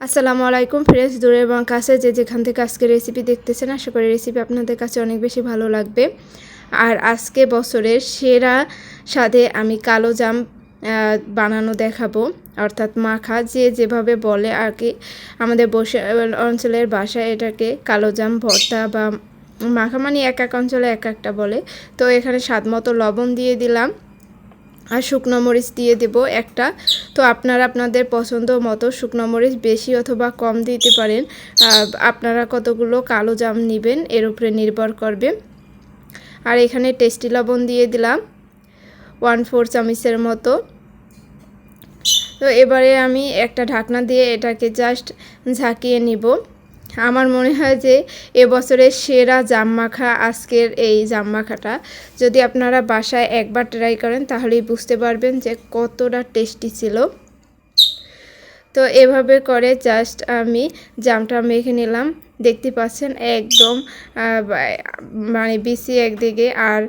আসসালামু আলাইকুম ফ্রেন্ডস দূরে এবং কাছে যে যেখান থেকে আজকে রেসিপি দেখতেছেন, আশা করি রেসিপি আপনাদের কাছে অনেক বেশি ভালো লাগবে। আর আজকে বছরের সেরা স্বাদে আমি কালো জাম বানানো দেখাবো। অর্থাৎ মাখা, যে যেভাবে বলে আর কি, আমাদের বসে অঞ্চলের ভাষায় এটাকে কালো জাম, ভর্তা বা মাখা মানে এক এক অঞ্চলে এক একটা বলে। তো এখানে স্বাদ মতো লবণ দিয়ে দিলাম। আর শুকনো মরিচ দিয়ে দেব একটা। তো আপনারা আপনাদের পছন্দ মতো শুকনো মরিচ বেশি অথবা কম দিতে পারেন। আপনারা কতগুলো কালো জাম নেবেন এর উপরে নির্ভর করবে। আর এখানে টেস্টি লবণ দিয়ে দিলাম, ওয়ান ফোর চামচের মতো। তো এবারে আমি একটা ঢাকনা দিয়ে এটাকে জাস্ট ঝাঁকিয়ে নিব। আমার মনে হয় যে এবছরের সেরা জাম মাখা আজকের এই জাম মাখাটা যদি আপনারা বাসায় একবার ট্রাই করেন, তাহলেই বুঝতে পারবেন যে কতটা টেস্টি ছিল। তো এভাবে করে জাস্ট আমি জামটা মেখে নিলাম। দেখতে পাচ্ছেন একদম মানে বিসি একদিকে আর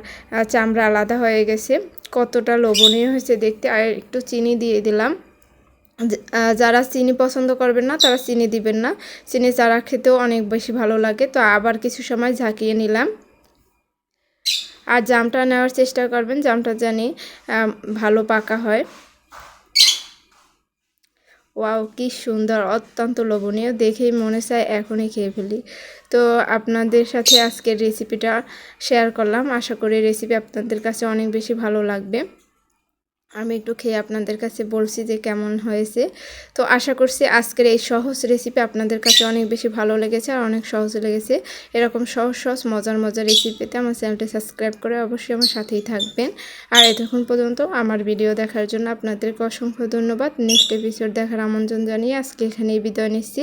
চামড়া আলাদা হয়ে গেছে। কতটা লোভনীয় হয়েছে দেখতে। আর একটু চিনি দিয়ে দিলাম। যারা চিনি পছন্দ করবেন না, তারা চিনি দিবেন না। চিনি চারা খেতেও অনেক বেশি ভালো লাগে। তো আবার কিছু সময় ঝাঁকিয়ে নিলাম। আর জামটা নেওয়ার চেষ্টা করবেন। জামটা জানি ভালো পাকা হয়। ওয়াও, কি সুন্দর! অত্যন্ত লোভনীয়। দেখেই মনে চায় এখনই খেয়ে ফেলি। তো আপনাদের সাথে আজকের রেসিপিটা শেয়ার করলাম। আশা করি রেসিপি আপনাদের কাছে অনেক বেশি ভালো লাগবে। আমি একটু খেয়ে আপনাদের কাছে বলছি যে কেমন হয়েছে। তো আশা করছি আজকের এই সহজ রেসিপি আপনাদের কাছে অনেক বেশি ভালো লেগেছে আর অনেক সহজ লেগেছে। এরকম সহজ সহজ, মজার মজার রেসিপি পেতে আমার চ্যানেলটি সাবস্ক্রাইব করে অবশ্যই আমার সাথেই থাকবেন। আর এতক্ষণ পর্যন্ত আমার ভিডিও দেখার জন্য আপনাদেরকে অসংখ্য ধন্যবাদ। নেক্সট এপিসোড দেখার আমন্ত্রণ জানিয়ে আজকে এখানেই বিদায় নিচ্ছি।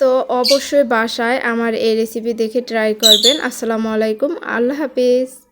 তো অবশ্যই বাসায় আমার এই রেসিপি দেখে ট্রাই করবেন। আসসালামু আলাইকুম। আল্লাহ হাফিজ।